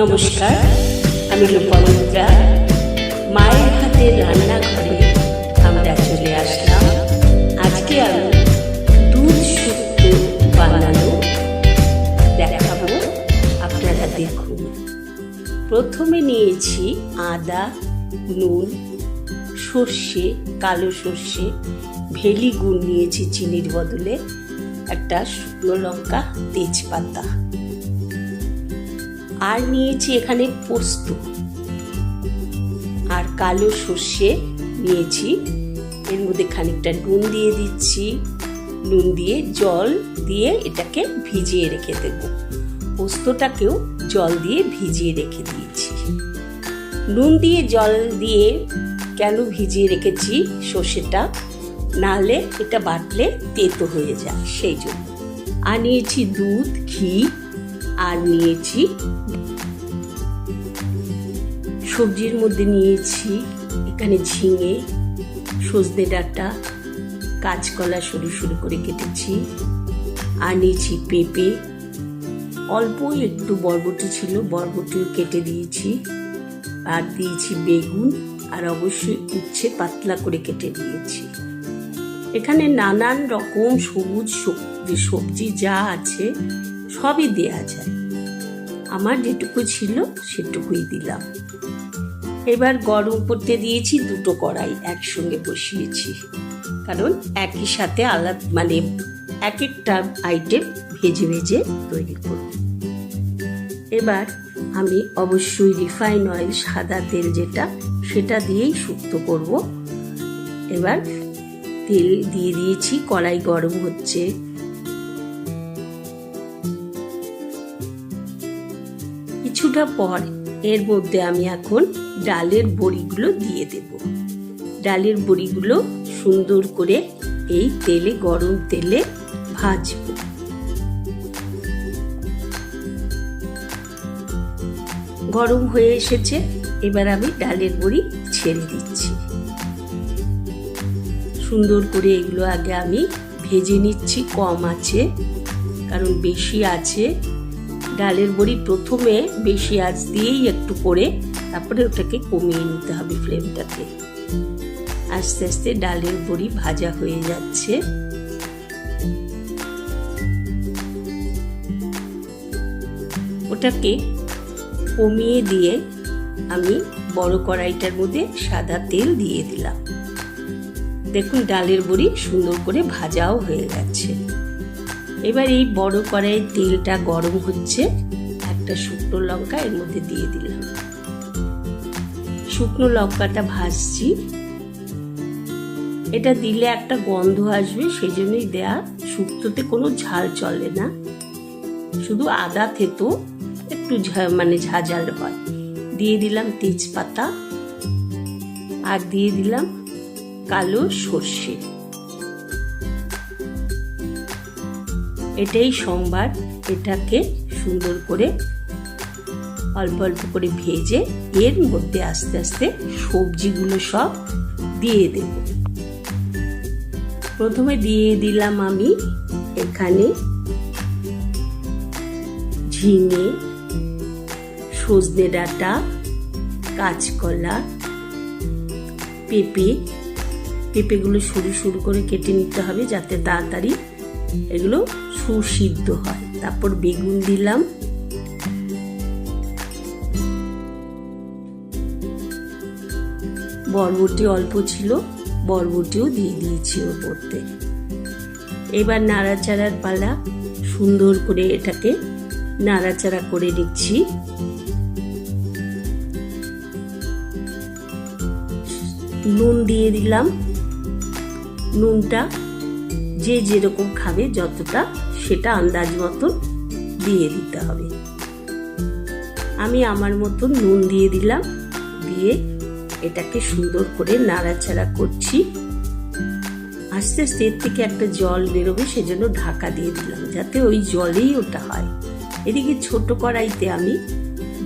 নমস্কার, আমি লোপামুদ্রা মায়ের হাতের রান্নাঘরে আমরা চলে আসলাম। আজকে আমি দুধ শুক্তো বানানো দেখাবো আপনারা দেখুন। প্রথমে নিয়েছি আদা, নুন, সর্ষে, কালো সর্ষে, ভেলি গুড় নিয়েছি চিনির বদলে, একটা শুকনো লঙ্কা, তেজপাতা। আর নিয়েছি এখানে পোস্ত। আর কালো সর্ষে নিয়েছি। এর মধ্যে খানিকটা নুন দিয়ে দিচ্ছি। নুন দিয়ে জল দিয়ে এটাকে ভিজিয়ে রেখে দেব। পোস্তটাকেও জল দিয়ে ভিজিয়ে রেখে দিয়েছি। নুন দিয়ে জল দিয়ে কেন ভিজিয়ে রেখেছি সর্ষেটা? নাহলে এটা বাটলে তেতো হয়ে যায়, সেই জন্য। আর নিয়েছি দুধ, ঘি আর নিয়েছি। সবজির মধ্যে নিয়েছি, এখানে ঝিঙে, সজনে ডাঁটা, কাঁচকলা সরু সরু করে কেটেছি, আর নিয়েছি পেঁপে। অল্প একটু বরবটি ছিল, বরবটিও কেটে দিয়েছি। আর দিয়েছি বেগুন, আর অবশ্যই উচ্ছে পাতলা করে কেটে দিয়েছি। এখানে নানান রকম সবুজ সবজি সবজি যা আছে সবই দেয়া যায়। আমার যেটুকু ছিল, সেটুকুই দিলাম। এবার গরম করতে দিয়েছি দুটো কড়াই একসঙ্গে বসিয়েছি। কারণ একই সাথে আলাদা মানে এক একটা আইটেম ভেজে ভেজে তৈরি করব। এবার আমি অবশ্যই রিফাইন অয়েল সাদা তেল যেটা, সেটা দিয়েই শুক্তো করব। এবার তেল দিয়ে দিয়েছি, কড়াই গরম হচ্ছে। কিছুটা পর এর মধ্যে আমি এখন ডালের বড়িগুলো দিয়ে দেব। ডালের বড়িগুলো সুন্দর করে এই তেলে, গরম তেলে ভাজব। গরম হয়ে এসেছে, এবার আমি ডালের বড়ি ছেড়ে দিচ্ছি। সুন্দর করে এগুলো আগে আমি ভেজে নিচ্ছি, কম আছে, কারণ বেশি আছে। ডালের বড়ি প্রথমে বেশি আঁচ দিয়েই একটু করে তারপরে ওটাকে কমিয়ে নিতে হবে ফ্লেমটাকে আস্তে আস্তে ডালের বড়ি ভাজা হয়ে যাচ্ছে। ওটাকে কমিয়ে দিয়ে আমি বড় কড়াইটার মধ্যে সাদা তেল দিয়ে দিলাম। দেখুন, ডালের বড়ি সুন্দর করে ভাজাও হয়ে গেছে। এবার এই বড় কড়াইয়ের তেলটা গরম হচ্ছে। একটা শুকনো লঙ্কা এর মধ্যে দিয়ে দিলাম। শুকনো লঙ্কাটা ভাজছি। এটা দিলে একটা গন্ধ আসবে সেই জন্যই দেয়া শুক্তোতে কোনো ঝাল চলে না। শুধু আদা, থেতো, একটু মানে ঝাঝাল হয়। দিয়ে দিলাম তেজপাতা। আর দিয়ে দিলাম কালো সর্ষে। এটাই সোমবার এটাকে সুন্দর করে অল্প অল্প করে ভেজে এর মধ্যে আস্তে আস্তে সবজিগুলো সব দিয়ে দেব। প্রথমে দিয়ে দিলাম আমি এখানে ঝিঙে, সজনে ডাঁটা, কাঁচকলা, পেঁপে। পেঁপেগুলো সরু সরু করে কেটে নিতে হবে যাতে তাড়াতাড়ি এগুলো সুসিদ্ধ হয়। তারপর বেগুন দিলাম। বরবটি অল্প ছিল, বরবটিও দিয়ে দিয়েছি মধ্যে। এবার নাড়াচাড়ার পালা সুন্দর করে এটাকে নাড়াচাড়া করে নিচ্ছি। নুন দিয়ে দিলাম। নুনটা যে যেরকম খাবে যতটা সেটা আন্দাজ মতন দিয়ে দিতে হবে। আমি আমার মতন নুন দিয়ে দিলাম, দিয়ে এটাকে সুন্দর করে নাড়াচাড়া করছি। আস্তে আস্তে এর থেকে একটা জল বেরোবে, সেজন্য ঢাকা দিয়ে দিলাম, যাতে ওই জলেই ওটা হয়। এদিকে ছোট কড়াইতে আমি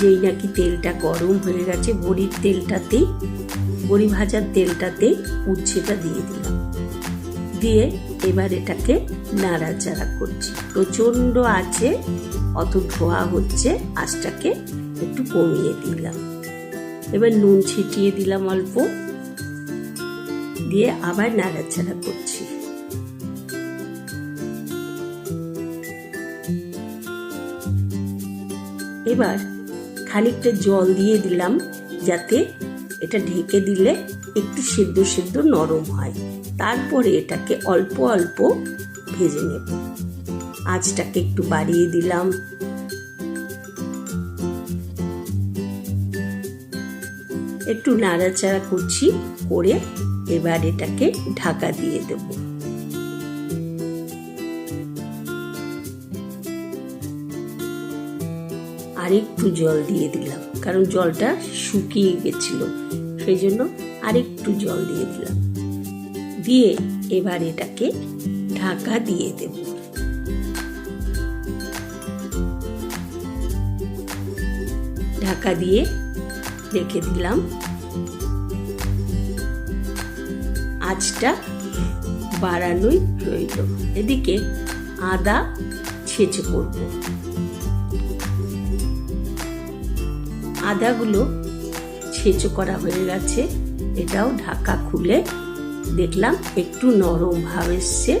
যেই নাকি তেলটা গরম হয়ে গেছে, বড়ির তেলটাতেই বড়ি ভাজার তেলটাতে উচ্ছেটা দিয়ে দিলাম। দিয়ে এবার এটাকে নাড়াচাড়া করছি। প্রচণ্ড আছে, অত ধোয়া হচ্ছে, আঁচটাকে একটু কমিয়ে দিলাম। এবার নুন ছিটিয়ে দিলাম অল্প। দিয়ে আবার নাড়াচাড়া করছি। এবার খানিকটা জল দিয়ে দিলাম, যাতে এটা ঢেকে দিলে একটু সেদ্ধ সেদ্ধ নরম হয়। তারপরে এটাকে অল্প অল্প ভেজে নেব। আঁচটাকে একটু বাড়িয়ে দিলাম। একটু নাড়াচাড়া করছি করে এবার এটাকে ঢাকা দিয়ে দেব। আরেকটু জল দিয়ে দিলাম, কারণ জলটা শুকিয়ে গেছিল, সেই জন্য আরেকটু জল দিয়ে দিলাম। দিয়ে এবার এটাকে ঢাকা দিয়ে দেব। ঢাকা দিয়ে রেখে দিলাম। আঁচটা বাড়ানোই রইল এদিকে আদা ছেঁচে করব। আদাগুলো ছেঁচো করা হয়ে গেছে। এটাও ঢাকা খুলে দেখলাম, একটু নরম ভাব এসছে।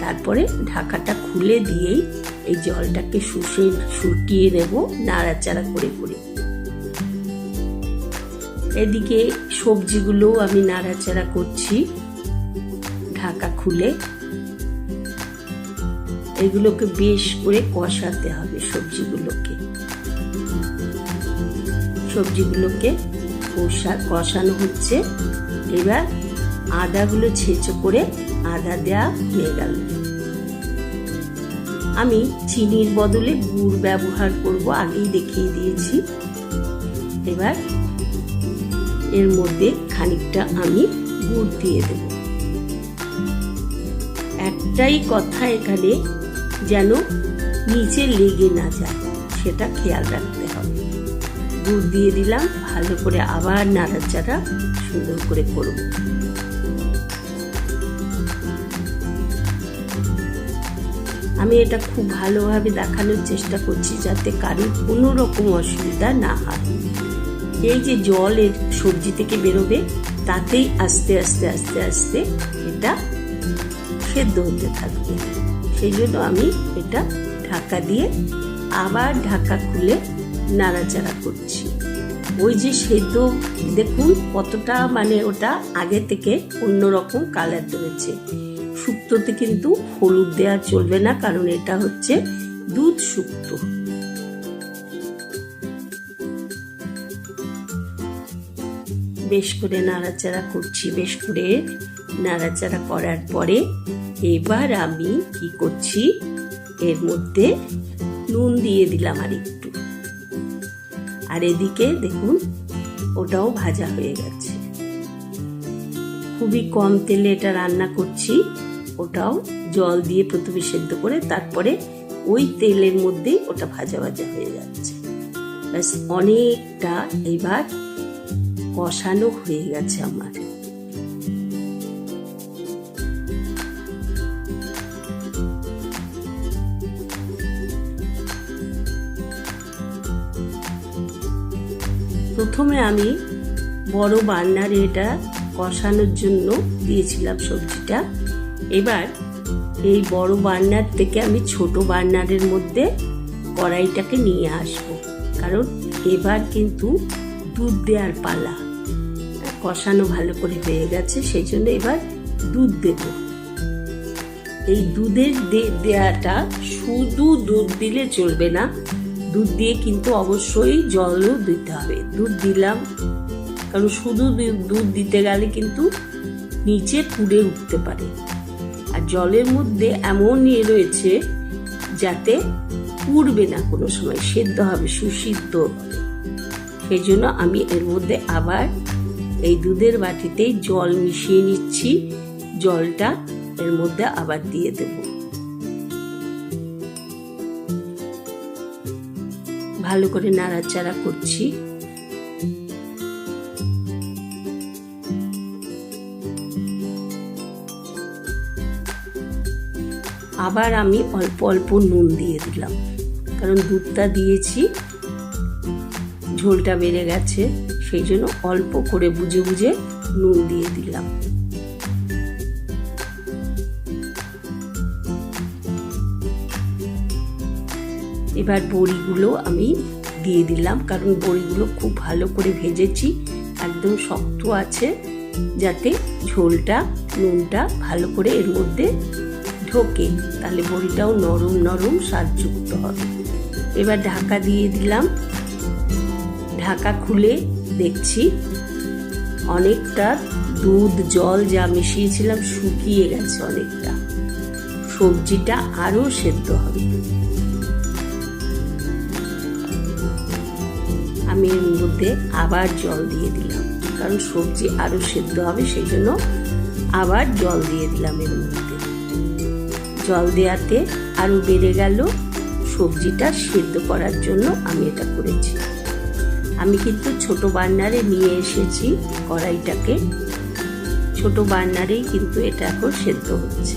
তারপরে ঢাকাটা খুলে দিয়েই এই জলটাকে শুষে, শুকিয়ে নেব, নাড়াচাড়া করে করে। এদিকে সবজিগুলোও আমি নাড়াচাড়া করছি ঢাকা খুলে। এগুলোকে বেশ করে কষাতে হবে সবজিগুলোকে। সবজিগুলোকে কষা কষানো হচ্ছে। এবার আদাগুলো ছেঁচো করে আদা দেওয়া হয়ে গেল। আমি চিনির বদলে গুড় ব্যবহার করব, আগেই দেখিয়ে দিয়েছি। এবার এর মধ্যে খানিকটা আমি গুড় দিয়ে দেব। একটাই কথা এখানে, যেন নিচে লেগে না যায়, সেটা খেয়াল রাখতে হবে। গুড় দিয়ে দিলাম ভালো করে আবার নাড়াচাড়া সুন্দর করে করব আমি এটা খুব ভালোভাবে দেখানোর চেষ্টা করছি যাতে কারোর কোনো রকম অসুবিধা না হয়। এই যে জল এর সবজি থেকে বেরোবে, তাতেই আস্তে আস্তে আস্তে আস্তে এটা সেদ্ধ হতে থাকবে। সেই জন্য আমি এটা ঢাকা দিয়ে আবার ঢাকা খুলে নাড়াচাড়া করছি। ওই যে সেদ্ধ, দেখুন কতটা মানে ওটা আগে থেকে অন্যরকম কালার ধরেছে শুক্তোতে কিন্তু হলুদ দেওয়া চলবে না, কারণ এটা হচ্ছে দুধ শুক্তো। বেশ করে নাড়াচাড়া করছি, বেশ করে নাড়াচাড়া করার পরে এবার আমি কি করছি, এর মধ্যে নুন দিয়ে দিলাম আর একটু আর এদিকে দেখুন, ওটাও ভাজা হয়ে গেছে। খুবই কম তেলে এটা রান্না করছি, ওটাও জল দিয়ে প্রথমে সেদ্ধ করে তারপরে ওই তেলের মধ্যেই ওটা ভাজা ভাজা হয়ে যাচ্ছে। ব্যাস, অনেকটা এবার কষানো হয়ে গেছে আমার। প্রথমে আমি বড় বার্নারে এটা কষানোর জন্য দিয়েছিলাম সবজিটা। এবার এই বড় বার্নার থেকে আমি ছোট বার্নারের মধ্যে কড়াইটাকে নিয়ে আসব। কারণ এবার কিন্তু দুধ দেওয়ার পালা। কষানো ভালো করে হয়ে গেছে, সেই জন্য এবার দুধ দেব। এই দুধের দেওয়াটা শুধু দুধ দিলে চলবে না দুধ দিয়ে কিন্তু অবশ্যই জলও দিতে হবে। দুধ দিলাম, কারণ শুধু দুধ দিতে গেলে কিন্তু নিচে পুড়ে উঠতে পারে। আর জলের মধ্যে এমন ইয়ে রয়েছে যাতে পুড়বে না কোনো সময়, সেদ্ধ হবে, সুসিদ্ধ সেই জন্য আমি এর মধ্যে আবার এই দুধের বাটিতেই জল মিশিয়ে নিচ্ছি। জলটা এর মধ্যে আবার দিয়ে দেব। ভালো করে নাড়াচাড়া করছি। আবার আমি অল্প অল্প নুন দিয়ে দিলাম, কারণ দুধটা দিয়েছি, ঝোলটা বেড়ে গেছে, সেই জন্য অল্প করে বুঝে বুঝে নুন দিয়ে দিলাম। এবার বড়িগুলো আমি দিয়ে দিলাম, কারণ বড়িগুলো খুব ভালো করে ভেজেছি, একদম শক্ত আছে, যাতে ঝোলটা, নুনটা ভালো করে এর মধ্যে ঢোকে, তাহলে বড়িটাও নরম নরম স্বাদযুক্ত হবে। এবার ঢাকা দিয়ে দিলাম। ঢাকা খুলে দেখছি অনেকটা দুধ, জল যা মিশিয়েছিলাম শুকিয়ে গেছে অনেকটা। সবজিটা আরও সেদ্ধ হবে। আমি এর মধ্যে আবার জল দিয়ে দিলাম। কারণ সবজি আরও সেদ্ধ হবে, সেই জন্য আবার জল দিয়ে দিলাম এর মধ্যে। জল দেওয়াতে আরও বেড়ে গেল সবজিটা সেদ্ধ করার জন্য আমি এটা করেছি। আমি কিন্তু ছোট বার্নারে নিয়ে এসেছি কড়াইটাকে। ছোট বার্নারেই কিন্তু এটা এখন সেদ্ধ হচ্ছে।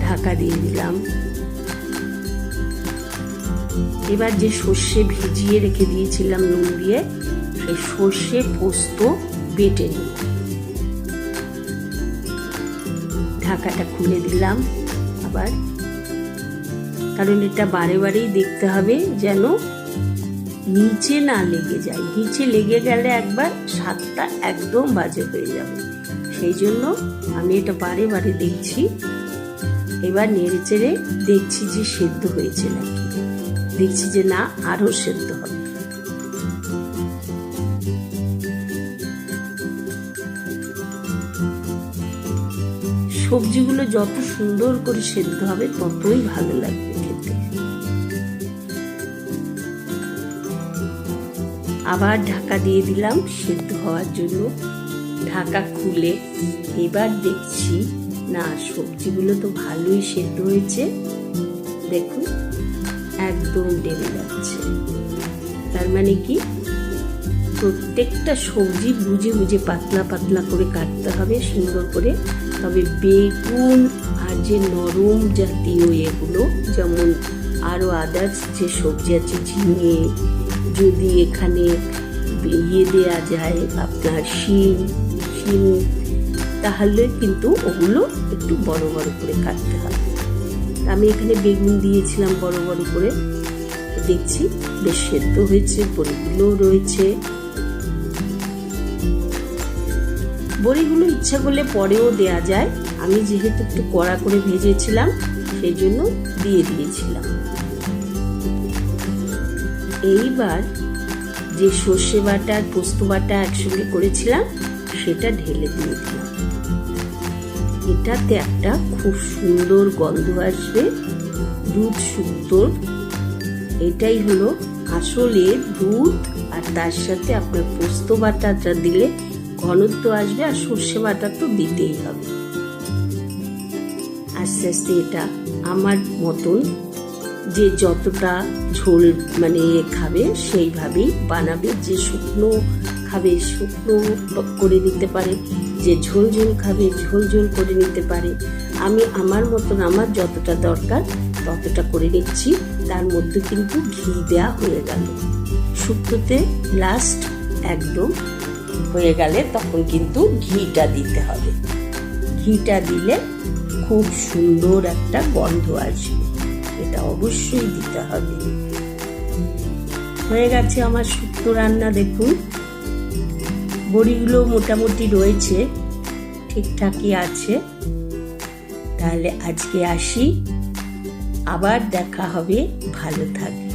ঢাকা দিয়ে দিলাম। এবার যে সর্ষে ভিজিয়ে রেখে দিয়েছিলাম নুন দিয়ে, সেই সর্ষে পোস্ত বেটে নিই। ঢাকাটা খুলে দিলাম আবার। কারণ এটা বারে বারেই দেখতে হবে যেন নিচে না লেগে যায়। নিচে লেগে গেলে একবার স্বাদটা একদম বাজে হয়ে যাবে। সেই জন্য আমি এটা বারে বারে দেখছি। এবার নেড়ে চেড়ে দেখছি যে সেদ্ধ হয়েছে নাকি। দেখছি যে না, আরও সেদ্ধ হবে। সবজিগুলো যত সুন্দর করে সেদ্ধ হবে, ততই ভালো লাগবে খেতে। আবার ঢাকা দিয়ে দিলাম সেদ্ধ হওয়ার জন্য। ঢাকা খুলে এবার দেখছি, না, সবজিগুলো তো ভালোই সেদ্ধ হয়েছে। দেখুন। একদম ডেবে যাচ্ছে। তার মানে কি? প্রত্যেকটা সবজি বুঝে বুঝে পাতলা পাতলা করে কাটতে হবে, সুন্দর করে। তবে বেগুন আর যে নরম জাতীয় এগুলো, যেমন আরও আদার্স যে সবজি আছে, ঝিঙে, যদি এখানে ইয়ে দেওয়া যায় আপনার শিম শিম, তাহলে কিন্তু ওগুলো একটু বড় বড় করে কাটতে আমি এখানে বেগুন দিয়েছিলাম বড় বড় করে। দেখছি বেশ সেদ্ধ হয়েছে, বড়িগুলো রয়েছে। বড়িগুলো ইচ্ছা করলে পরেও দেয়া যায়। আমি যেহেতু একটু কড়া করে ভেজেছিলাম, সেই জন্য দিয়ে দিয়েছিলাম। এইবার যে সর্ষে বাটা আর পোস্ত বাটা একসঙ্গে করেছিলাম, সেটা ঢেলে দিয়ে দিলাম। এটাতে একটা খুব সুন্দর গন্ধ আসবে, দুধ শুক্তোর এটাই হলো আসলে দুধ, আর তার সাথে আপনার পোস্ত বাটাটা দিলে ঘনত্ব আসবে, আর সর্ষে বাটা তো দিতেই হবে। আস্তে আস্তে এটা আমার মতন যে যতটা ঝোল মানে খাবে, সেইভাবেই বানাবে। যে শুকনো খাবে, শুকনো করে নিতে পারে, যে ঝোল ঝোল খাবে, ঝোল ঝোল করে নিতে পারে। আমি আমার মতন আমার যতটা দরকার ততটা করে নিচ্ছি। তার মধ্যে কিন্তু ঘি দেওয়া হয়ে গেল। শুক্তোতে লাস্ট একদম হয়ে গেলে তখন কিন্তু ঘিটা দিতে হবে। ঘিটা দিলে খুব সুন্দর একটা গন্ধ আসবে। এটা অবশ্যই দিতে হবে। হয়ে গেছে আমার শুক্তো রান্না, দেখুন। বড়িগুলো মোটামুটি রয়েছে ঠিকঠাকই আছে। তাহলে আজকে আসি আবার দেখা হবে ভালো থাকবেন